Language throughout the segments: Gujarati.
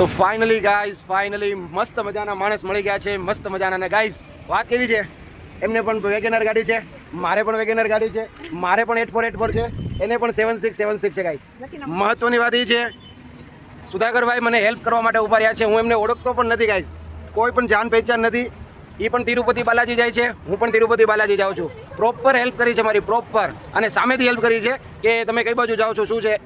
તો ફાઇનલી ગાઈઝ ફાઇનલી મસ્ત મજાના માણસ મળી ગયા છે મસ્ત મજાના ને ગાઈઝ વાત કેવી છે? એમને પણ વેગેનર ગાડી છે મારે પણ વેગેનર ગાડી છે મારે પણ એટ ફોર એટ ફોર છે એને પણ seven six seven six guys guys મહત્વની વાત એ છે સુધાકરભાઈ મને હેલ્પ કરવા માટે ઊભા રહ્યા છે હું એમને ઓળખતો પણ નથી ગાઈઝ કોઈ પણ જાન પહેચાન નથી. એ પણ તિરુપતિ બાલાજી જાય છે હું પણ તિરુપતિ બાલાજી જાઉં છું. પ્રોપર હેલ્પ કરી છે મારી પ્રોપર અને સામેથી હેલ્પ કરી છે કે તમે કઈ બાજુ જાઓ છો શું છે?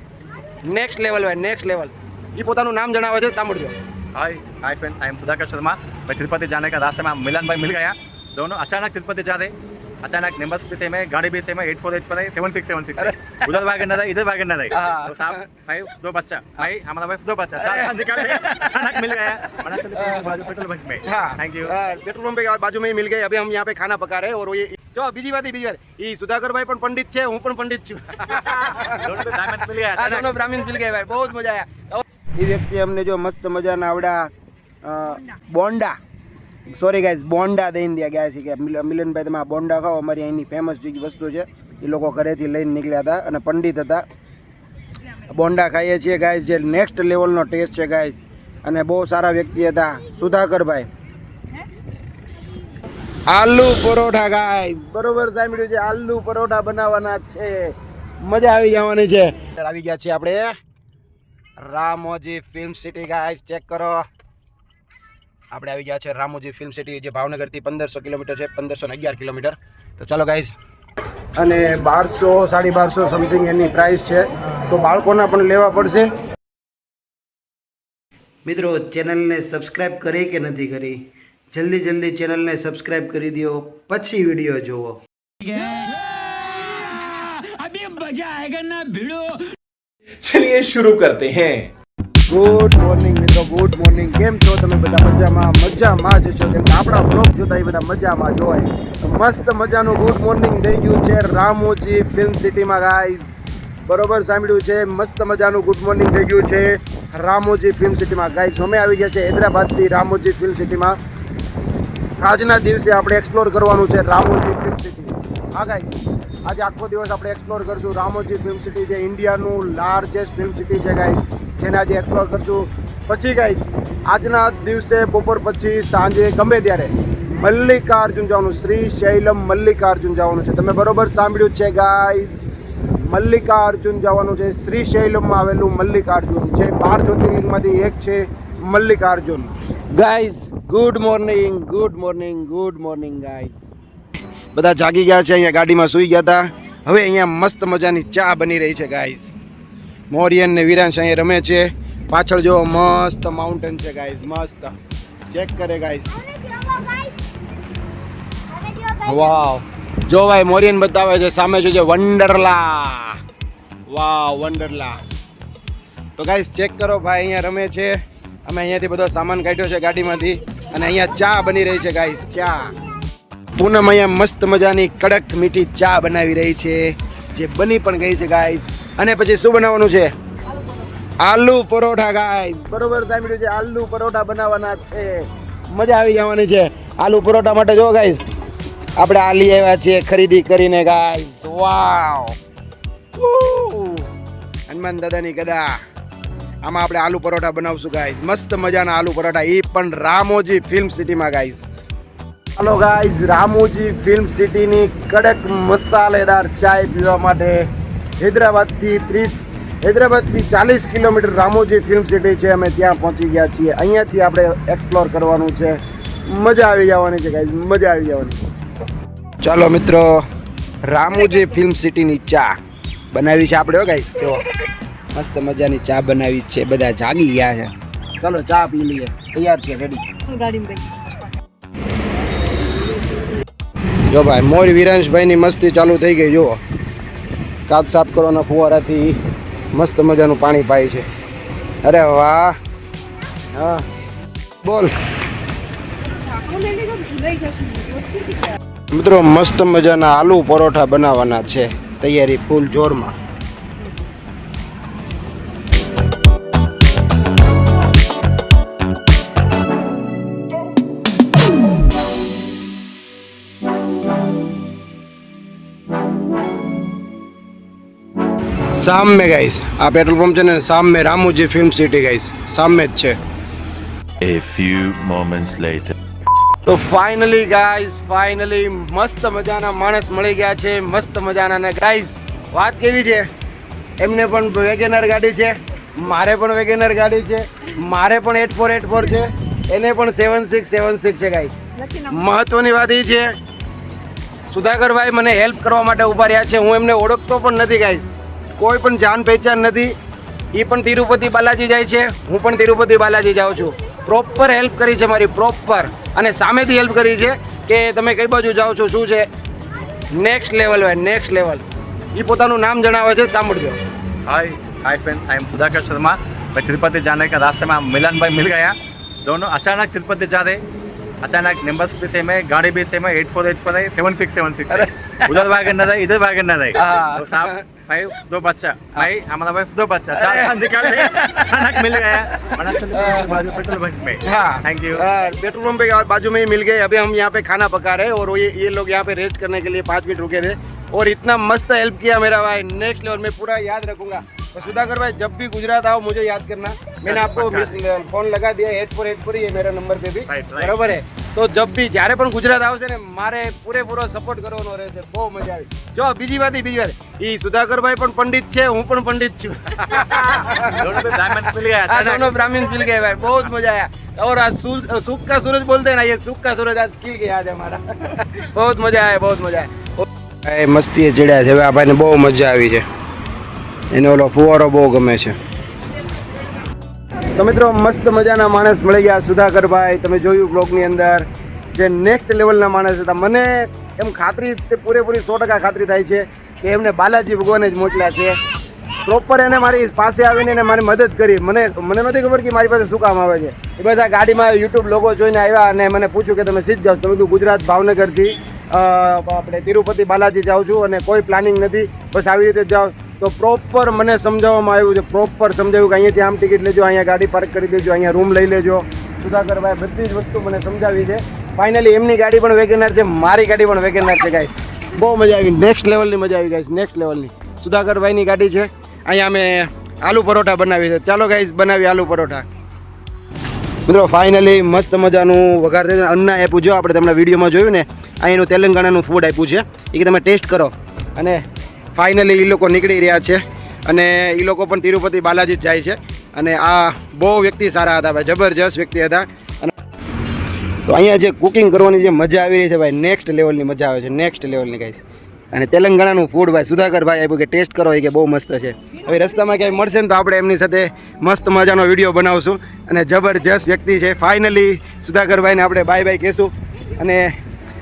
નેક્સ્ટ લેવલ હોય નેક્સ્ટ લેવલ એ પોતાનું નામ જણાવે છે સાંભળજો hi hi friends I am Sudhakar Sharma मैं तिरुपति जाने का रास्ते में मिलन भाई मिल गया दोनों अचानक तिरुपति जा रहे अचानक नंबर्स भी सेम है गाड़ी भी सेम है एट फोर एट फोर है सेवन सिक्स सेवन सिक्स उधर वैगन है इधर वैगन है हाँ। तो साहब फाइव दो बच्चा भाई हमारा वाइफ दो बच्चा चार साल निकाल के अचानक मिल गया बड़ा चलो बाजू पेट्रोल पंप में हाँ थैंक यू हाँ, पेट्रोल पंप के बाजू में ही मिल गए अभी हम यहाँ पे खाना पका रहे हैं और ये જો બીજી વાત એ બીજી વાત એ સુધાકરભાઈ પણ પંડિત છે હું પણ પંડિત છું दोनों को डायमंड मिल गया આ अचानक દોનો બ્રાહ્મણ મિલ ગયા ભાઈ બહુ જ મજા આયા એ વ્યક્તિ અમને જો મસ્ત મજાના આવડા બોન્ડા સોરી ગાઈઝ બોન્ડા દઈને દે ગયા છે કે મિલનભાઈ તમે આ બોન્ડા ખાઓ, અમારી અહીંની ફેમસ જે વસ્તુ છે, એ લોકો ઘરેથી લઈને નીકળ્યા હતા અને પંડિત હતા. બોન્ડા ખાઈએ છીએ ગાઈઝ જે નેક્સ્ટ લેવલનો ટેસ્ટ છે ગાઈઝ અને બહુ સારા વ્યક્તિ હતા. સુધાકરભાઈ. આલુ પરોઠા ગાઈઝ બરોબર સાંભળ્યું છે, આલુ પરોઠા બનાવવાના છે. મજા આવી જવાની છે. આવી ગયા છીએ આપણે. Ramoji film city guys check કરો. આપણે આવી ગયા છે રામોજી ફિલ્મ સિટી જે ભાવનગરથી પંદરસો કિલોમીટર છે, પંદરસો ને અગિયાર કિલોમીટર. તો ચાલો ગાઈઝ અને બારસો, સાડી બારસો સમથિંગ એની પ્રાઇસ છે. તો બાળકોના પણ લેવા પડશે. મિત્રો, ચેનલને સબસ્ક્રાઈબ કરી કે નથી કરી? જલ્દી જલ્દી ચેનલને સબસ્ક્રાઈબ કરી દો. પછી વીડિયો જુઓ. ચલિए શરૂ કરતે હૈ ગુડ મોર્નિંગ મિત્રો. ગુડ મોર્નિંગ કેમ છો તમે બધા? મજામાં? મજામાં જ છો. કેમ આપણા બ્લોગ જોતા એ બધા મજામાં જ હોય. મસ્ત મજાનું ગુડ મોર્નિંગ થઈ ગયું છે રામોજી ફિલ્મ સિટીમાં ગાઈઝ બરોબર સાંભળ્યું છે? મસ્ત મજાનું ગુડ મોર્નિંગ થઈ ગયું છે રામોજી ફિલ્મ સિટીમાં ગાઈસ અમે આવી ગયા છે હૈદરાબાદથી રામોજી ફિલ્મ સિટીમાં આજના દિવસે આપણે એક્સપ્લોર કરવાનું છે રામોજી ફિલ્મ સિટી હા ગાઈઝ આજે આખો દિવસ આપણે એક્સપ્લોર કરશું રામોજી ફિલ્મ સિટી જે ઇન્ડિયાનું લાર્જેસ્ટ ફિલ્મ સિટી છે ગાઈઝ જેને આજે એક્સપ્લોર કરશું. પછી ગાઈઝ આજના દિવસે બપોર પછી સાંજે ગમે ત્યારે મલ્લિકાર્જુન જવાનું, શ્રી શૈલમ મલ્લિકાર્જુન જવાનું છે. તમે બરોબર સાંભળ્યું છે ગાઈઝ મલ્લિકાર્જુન જવાનું છે, શ્રી શૈલમમાં આવેલું મલ્લિકાર્જુન જે બાર જ્યોતિર્લિંગમાંથી એક છે Mallikarjun. Guys good morning good morning good morning guys બધા જાગી ગયા છે, અહીંયા ગાડીમાં સૂઈ ગયા હતા. હવે અહીંયા મસ્ત મજાની ચા બની રહી છે ગાઈઝ મોરિયન ને વિરાંશ અહીંયા રમે છે. પાછળ જો મસ્ત માઉન્ટેન છે ગાઈઝ મસ્ત. ચેક કરે ગાઈઝ વાવ જો ભાઈ, મોરિયન બતાવે છે, સામે છે જે વંડરલા. વાવ વંડરલા. તો ગાઈઝ ચેક કરો, ભાઈ, અહીંયા રમે છે. અમે અહીંયાથી બધો સામાન કાઢ્યો છે ગાડીમાંથી. અને અહીંયા ચા બની રહી છે ગાઈઝ ચા. પૂનમ અહીંયા મસ્ત મજાની કડક મીઠી ચા બનાવી રહી છે, જે બની પણ ગઈ છે ગાઈઝ અને પછી શું બનાવવાનું છે? આલુ પરોઠા ગાય બરોબર સાંભળ્યું છે. આલુ પરોઠા બનાવવાના છે. મજા આવી જવાની છે. આલુ પરોઠા માટે જો ગાઈઝ આપણે આલી આવ્યા છીએ ખરીદી કરીને ગાઈઝ વાવ હનુમાન દાદાની ગદા આમાં આપણે આલુ પરોઠા બનાવશું ગાઈઝ મસ્ત મજાના આલુ પરોઠા. એ પણ રામોજી ફિલ્મ સિટીમાં guys hello guys Ramoji film સિટીની કડક મસાલેદાર ચાય પીવા માટે હૈદરાબાદથી ત્રીસ, હૈદરાબાદથી ચાલીસ કિલોમીટર રામોજી ફિલ્મ સિટી છે. અમે ત્યાં પહોંચી ગયા છીએ. અહીંયાથી આપણે એક્સપ્લોર કરવાનું છે. મજા આવી જવાની છે ગાઈઝ મજા આવી જવાની ચાલો મિત્રો, રામોજી ફિલ્મ સિટીની ચા બનાવી છે આપણે ગાઈઝ જો, મસ્ત મજાની ચા બનાવી છે. બધા જાગી ગયા છે. ચાલો ચા પી લઈએ. તૈયાર છે રેડી ગાડીમાં જો ભાઈ, મોર વિરાંશભાઈની મસ્તી ચાલુ થઈ ગઈ, જુઓ. કાચ સાફ કરવાના ફુવારાથી મસ્ત મજાનું પાણી પાય છે. અરે વાહ. હા. બોલ. મિત્રો, મસ્ત મજાના આલુ પરોઠા બનાવવાના છે. તૈયારી ફૂલ જોરમાં. સામે ગાઈસ આ પેટ્રોલ પંપ છે ને સામે રામુજી ફિલ્મ સિટી ગાઈસ સામે જ છે. A few moments later. તો ફાઇનલી ગાઈઝ ફાઇનલી મસ્ત મજાના માણસ મળી ગયા છે મસ્ત મજાના ને ગાઈઝ વાત કેવી છે? એમને પણ વેગેનર ગાડી છે મારે પણ વેગેનર ગાડી છે મારે પણ એટ ફોર એટ ફોર છે એને પણ સેવન સિક્સ સેવન સિક્સ છે ગાઈઝ મહત્વની વાત એ છે સુધાકરભાઈ મને હેલ્પ કરવા માટે ઊભા રહ્યા છે હું એમને ઓળખતો પણ નથી ગાઈઝ કોઈ પણ જાન પહેચાન નથી એ પણ તિરુપતિ બાલાજી જાય છે હું પણ તિરુપતિ બાલાજી જાઉં છું પ્રોપર હેલ્પ કરી છે મારી પ્રોપર અને સામેથી હેલ્પ કરી છે કે તમે કઈ બાજુ જાઓ છો શું છે નેક્સ્ટ લેવલ હોય નેક્સ્ટ લેવલ એ પોતાનું નામ જણાવે છે સાંભળજો hi hi friends I am Sudhakar Sharma मैं तिरुपति जाने का रास्ते में मिलन भाई मिल गया दोनों अचानक तिरुपति जा रहे अचानक नंबर भी सेम है गाड़ी भी सेम है एट फोर एट फोर है सेवन सिक्स सेवन सिक्स उधर वैगन है इधर वैगन है हाँ। तो साहब फाइव दो बच्चा। भाई हमारा वाइफ दो बच्चा। चार साल निकाल अचानक मिल गया। पेट्रोल पंप में। हाँ। थैंक यू पेट्रोल पंप के बाजू में ही मिल गए। अभी हम यहाँ पे खाना पका रहे हैं और ये ये लोग यहाँ पे रेस्ट करने के लिए पाँच मिनट रुके थे। और इतना मस्त हेल्प किया मेरा भाई। नेक्स्ट लेवल में पूरा याद रखूँगा। तो सुधाकर भाई जब भी गुजरात आओ मुझे याद करना मैंने आपको पक्का। फोन लगा दिया एट फोर एट फोर ये मेरा नंबर पे भी Right, right. બરોબર હે તો જબ બી જ્યારે પણ ગુજરાત આવશે ને મારે પૂરેપૂરો સપોર્ટ કરવાનો રહેશે બહુ મજા આવી જો બીજી વાત ઈ, બીજી વાત ઈ સુધાકરભાઈ પણ પંડિત છે હું પણ પંડિત છું दोनों पे डायमंड मिल गया हाँ दोनों अचानक ब्राह्मण मिल गए भाई बहुत मजा आया और आज सू- सुख का सूरज बोलते हैं ना ये सुख का सूरज आज खिल गया आज हमारा बहुत मजा आया बहुत मजा आया એ મસ્તી ચડ્યા છે હવે આ ભાઈને બહુ મજા આવી છે એને ઓલો ફુવારો બહુ ગમે છે. તો મિત્રો, મસ્ત મજાના માણસ મળી ગયા સુધાકરભાઈ. તમે જોયું બ્લોગની અંદર જે નેક્સ્ટ લેવલના માણસ હતા. મને એમ ખાતરી, તે પૂરેપૂરી સો ટકા ખાતરી થાય છે કે એમને બાલાજી ભગવાને જ મોકલ્યા છે. પ્રોપર એને મારી પાસે આવીને એને મારી મદદ કરી. મને મને નથી ખબર કે મારી પાસે શું કામ આવે છે. એ બધા ગાડીમાં યુટ્યુબ લોકો જોઈને આવ્યા અને મને પૂછ્યું કે તમે સીધ જાઓ તમે કીધું, ગુજરાત ભાવનગરથી આપણે તિરુપતિ બાલાજી જાઉં છું અને કોઈ પ્લાનિંગ નથી. બસ આવી રીતે જાઓ. તો પ્રોપર મને સમજાવવામાં આવ્યું છે પ્રોપર સમજાવ્યું કે અહીંયાથી આમ ટિકિટ લેજો, અહીંયા ગાડી પાર્ક કરી દેજો, અહીંયા રૂમ લઈ લેજો. સુધાકરભાઈ બધી જ વસ્તુ મને સમજાવી છે. ફાઇનલી એમની ગાડી પણ વેગેનાર છે, મારી ગાડી પણ વેગેનાર છે ગાઈસ બહુ મજા આવી. નેક્સ્ટ લેવલની મજા આવી ગાઈસ નેક્સ્ટ લેવલની સુધાકરભાઈની ગાડી છે. અહીંયા અમે આલુ પરોઠા બનાવી છે ચાલો ગાઈસ બનાવી આલુ પરોઠા. મિત્રો ફાઇનલી મસ્ત મજાનું વઘાર થઈ અન્ના આપ્યું જો આપણે તમને વિડીયોમાં જોયું ને અહીંનું તેલંગાણાનું ફૂડ આપ્યું છે. એ કે તમે ટેસ્ટ કરો. અને ફાઇનલી એ લોકો નીકળી રહ્યા છે અને એ લોકો પણ તિરુપતિ બાલાજી જાય છે. અને આ બહુ વ્યક્તિ સારા હતા ભાઈ, જબરજસ્ત વ્યક્તિ હતા. અને તો અહીંયા જે કુકિંગ કરવાની જે મજા આવી રહી છે ભાઈ નેક્સ્ટ લેવલની મજા આવે છે નેક્સ્ટ લેવલની કહીશ અને તેલંગાણાનું ફૂડ ભાઈ, સુધાકરભાઈ આપ્યું કે ટેસ્ટ કરો, એ કે બહુ મસ્ત છે. હવે રસ્તામાં ક્યાંય મળશે ને તો આપણે એમની સાથે મસ્ત મજાનો વીડિયો બનાવશું. અને જબરજસ્ત વ્યક્તિ છે. ફાઇનલી સુધાકરભાઈને આપણે બાય બાય કહેશું. અને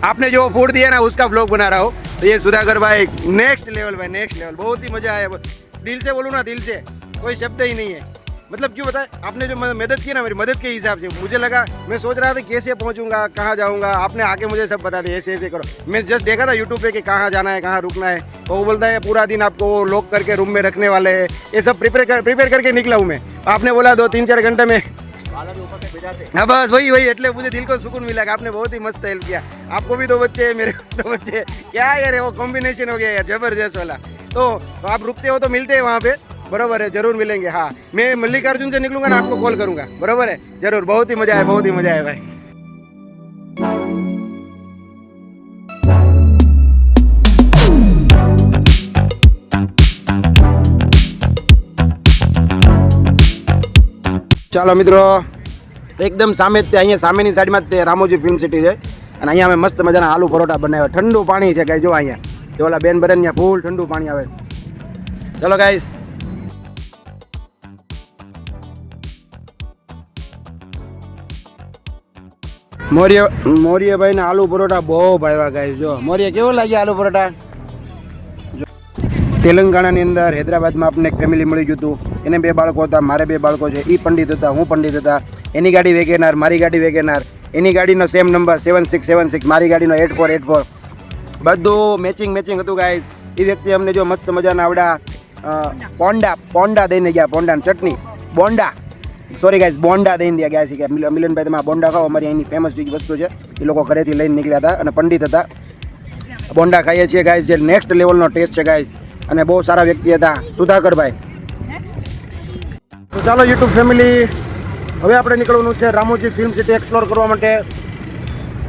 આપને જો ફૂડ દઈએ ને ઉસકા બ્લોગ બના રહા तो ये सुधाकर भाई नेक्स्ट लेवल भाई नेक्स्ट लेवल बहुत ही मज़ा आया। दिल से बोलूँ ना, दिल से। कोई शब्द ही नहीं है। मतलब क्यों बताए? आपने जो मदद की ना मेरी, मदद के हिसाब से। मुझे लगा, मैं सोच रहा था कैसे पहुंचूँगा, कहाँ जाऊँगा। आपने आके मुझे सब बता दिया ऐसे ऐसे करो। मैं जस्ट देखा था यूट्यूब पे कि कहाँ जाना है, कहाँ रुकना है। तो वो बोलता है, पूरा दिन आपको लॉक करके रूम में रखने वाले हैं। ये सब प्रिपेयर कर प्रिपेयर करके निकला हूँ मैं। आपने बोला दो, तीन, चार घंटे में। हाँ बस वही वही એટલે मुझे दिल को सुकून मिला कि आपने बहुत ही मस्त हेल्प किया आपको भी दो बच्चे हैं मेरे को दो बच्चे हैं क्या यार वो कॉम्बिनेशन हो गया यार जबरदस्त वाला तो आप रुकते हो तो मिलते हैं वहाँ पे बरोबर है जरूर मिलेंगे हाँ मैं मल्लिकार्जुन से निकलूंगा ना आपको कॉल करूंगा बरोबर है जरूर बहुत ही मजा है बहुत ही मजा है भाई ચાલો મિત્રો એકદમ સામે જ તે, અહીંયા સામેની સાઈડમાં જ તે રામોજી ફિલ્મ સિટી છે. અને અહીંયા અમે મસ્ત મજાના આલુ પરોઠા બનાવ્યા. ઠંડુ પાણી છે કાંઈ જો અહીંયા. જો ઓલા બેન બરન ત્યાં ફૂલ ઠંડુ પાણી આવે. ચલો ગાઈશ મોર્ય મોર્યભાઈ ના આલુ પરોઠા બહુ ભાવ્યા ગાય જો. મોર્ય, કેવો લાગ્યા આલુ પરોઠા? તેલંગાણાની અંદર હૈદરાબાદમાં આપણને એક ફેમિલી મળી ગયું હતું. એને બે બાળકો હતા, મારે બે બાળકો છે એ પંડિત હતા, હું પંડિત હતા. એની ગાડી વેગેનાર, મારી ગાડી વેગેનાર. એની ગાડીનો same number seven six seven six મારી ગાડીનો એટ ફોર એટ ફોર બધું મેચિંગ મેચિંગ હતું ગાઈઝ એ વ્યક્તિ અમને જો મસ્ત મજાના આવડા પોંડા પોંડા દઈને ગયા પોંડાની ચટણી. બોન્ડા સોરી ગાઈઝ બોન્ડા દઈને ગયા ગયા છે કે મિલ- મિલનભાઈ, તમે આ બોંડા ખાઓ, અમારી અહીંની ફેમસ વસ્તુ છે, એ લોકો ઘરેથી લઈને નીકળ્યા હતા અને પંડિત હતા. બોન્ડા ખાઈએ છીએ ગાઈઝ જે નેક્સ્ટ લેવલનો ટેસ્ટ છે ગાઈઝ અને બહુ સારા વ્યક્તિ હતા, સુધાકરભાઈ. તો ચાલો યુટ્યુબ ફેમિલી, હવે આપણે નીકળવાનું છે રામોજી ફિલ્મ સિટી એક્સપ્લોર કરવા માટે.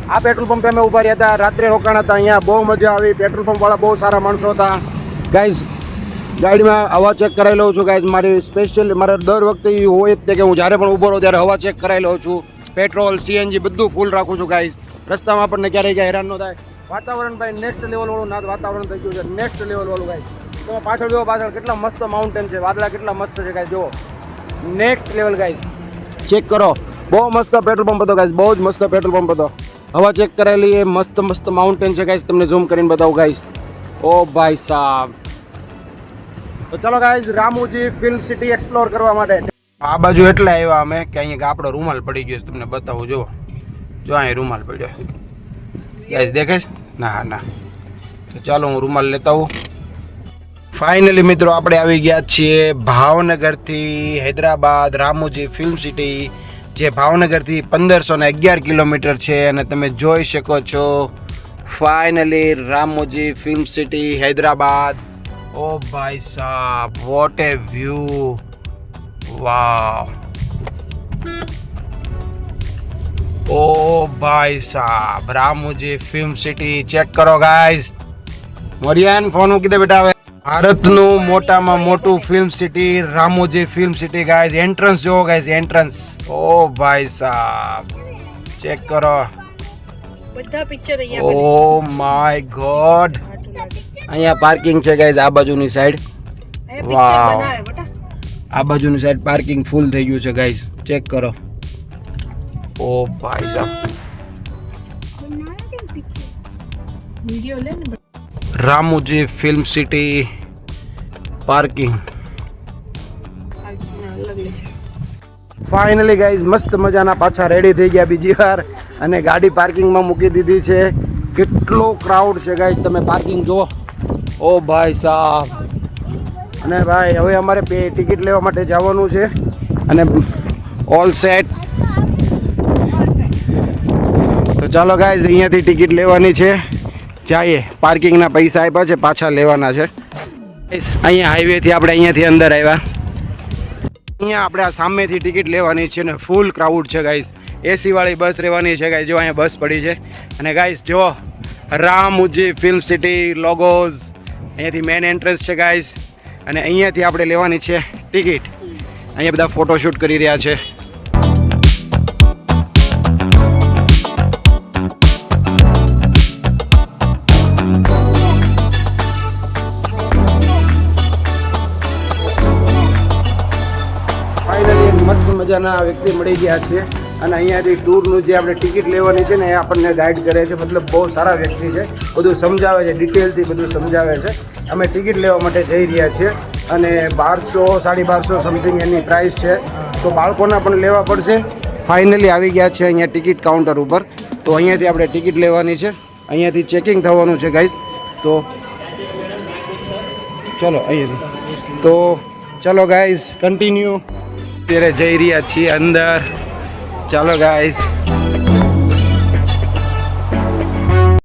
આ પેટ્રોલ પંપે અમે ઊભા રહ્યા હતા, રાત્રે રોકાણ હતા, અહીંયા બહુ મજા આવી. પેટ્રોલ પંપવાળા બહુ સારા માણસો હતા. ગાઈઝ ગાડીમાં હવા ચેક કરાવી લઉં છું ગાઈઝ મારી સ્પેશિયલ મારે દર વખતે હોય જ તે કે હું જ્યારે પણ ઊભો રહું ત્યારે હવા ચેક કરાવી લઉં છું. પેટ્રોલ સીએનજી બધું ફૂલ રાખું છું ગાઈઝ રસ્તામાં આપણને ક્યારેય ક્યાં હેરાન ન થાય. વાતાવરણ ભાઈ નેક્સ્ટ લેવલવાળું ના વાતાવરણ થઈ ગયું છે નેક્સ્ટ લેવલવાળું ગાઈઝ તમે પાછળ જુઓ, પાછળ કેટલા મસ્ત માઉન્ટેન છે, વાદળા કેટલા મસ્ત છે ગાઈઝ જુઓ. નેક્સ્ટ લેવલ ગાઈઝ ચેક કરો. બહુ મસ્ત પેટ્રોલ પંપ હતો ગાઈઝ બહુ જ મસ્ત પેટ્રોલ પંપ હતો. હવા ચેક કરેલી એ મસ્ત મસ્ત માઉન્ટેન છે ગાઈઝ તમને ઝૂમ કરીને બતાવું ગાઈઝ ઓ ભાઈ સાહેબ તો ચલો guys Ramoji film city explore કરવા માટે. આ બાજુ એટલે આવ્યા અમે, કે અહીંયા આપણો રૂમાલ પડી ગયો તમને બતાવું, જુઓ. જો અહીં રૂમાલ પડ્યો ગાઈઝ દેખાય? ના ના. તો ચાલો, હું રૂમાલ લેતા આવું. ફાઇનલી મિત્રો આપણે આવી ગયા છીએ ભાવનગરથી હૈદરાબાદ રામોજી ફિલ્મ સિટી જે ભાવનગરથી પંદરસો ને અગિયાર કિલોમીટર છે અને તમે જોઈ શકો છો finally Ramoji film city Hyderabad. ઓ ભાઈ સાહેબ વોટ એ વ્યૂ વાવ ઓ ભાઈ સાહેબ રામોજી ફિલ્મ સિટી ચેક કરો ગાઈઝ મોરિયાન ફોન મૂકી દે બેટા હવે. ભારતનું મોટામાં મોટું film city Ramoji film city guys entrance જોવો ગાઈઝ એન્ટ્રન્સ ઓ ભાઈ સાહેબ ચેક કરો. બધા પિક્ચર અહીંયા ઓ માય ગોડ. અહીંયા પાર્કિંગ છે ગાઈઝ આ બાજુની સાઈડ વાવ. આ બાજુની સાઈડ પાર્કિંગ ફૂલ થઈ ગયું છે ગાઈઝ ચેક કરો. ઓ ભાઈ સાહેબ વિડિયો લે ને Ramoji film city parking. Finally guys મસ્ત મજાના પાછા રેડી થઈ ગયા બીજી વાર અને ગાડી પાર્કિંગમાં મૂકી દીધી છે. કેટલો ક્રાઉડ છે ગાઈઝ તમે પાર્કિંગ જુઓ. ઓ ભાઈ સાહેબ અને ભાઈ, હવે અમારે પે ટિકિટ લેવા માટે જવાનું છે. અને ઓલ સેટ તો ચાલો ગાઈઝ અહીંયાથી ટિકિટ લેવાની છે. જઈએ. પાર્કિંગના પૈસા આપ્યા છે, પાછા લેવાના છે. અહીંયા હાઈવેથી આપણે અહીંયાથી અંદર આવ્યા. અહીંયા આપણે આ સામેથી ટિકિટ લેવાની છે ને ફૂલ ક્રાઉડ છે ગાઈસ એસીવાળી બસ રહેવાની છે ગાઈસ જો અહીંયા બસ પડી છે. અને ગાઈસ જો Ramoji film city logos અહીંયાથી મેન એન્ટ્રન્સ છે ગાઈસ અને અહીંયાથી આપણે લેવાની છે ટિકિટ અહીંયા બધા ફોટોશૂટ કરી રહ્યા છે. મજાના વ્યક્તિ મળી ગયા છે. અને અહીંયાથી ટૂરનું જે આપણે ટિકિટ લેવાની છે ને એ આપણને ગાઈડ કરે છે. મતલબ બહુ સારા વ્યક્તિ છે. બધું સમજાવે છે, ડિટેલથી બધું સમજાવે છે. અમે ટિકિટ લેવા માટે જઈ રહ્યા છીએ. અને બારસો, સાડી બારસો સમથિંગ એની પ્રાઇસ છે. તો બાળકોના પણ લેવા પડશે. ફાઇનલી આવી ગયા છે અહીંયા ટિકિટ કાઉન્ટર ઉપર. તો અહીંયાથી આપણે ટિકિટ લેવાની છે. અહીંયાથી ચેકિંગ થવાનું છે ગાઈઝ તો ચલો, અહીંયાથી. તો ચલો ગાઈઝ કન્ટિન્યુ અત્યારે જઈ રહ્યા છીએ અંદર. ચાલો ગાઈઝ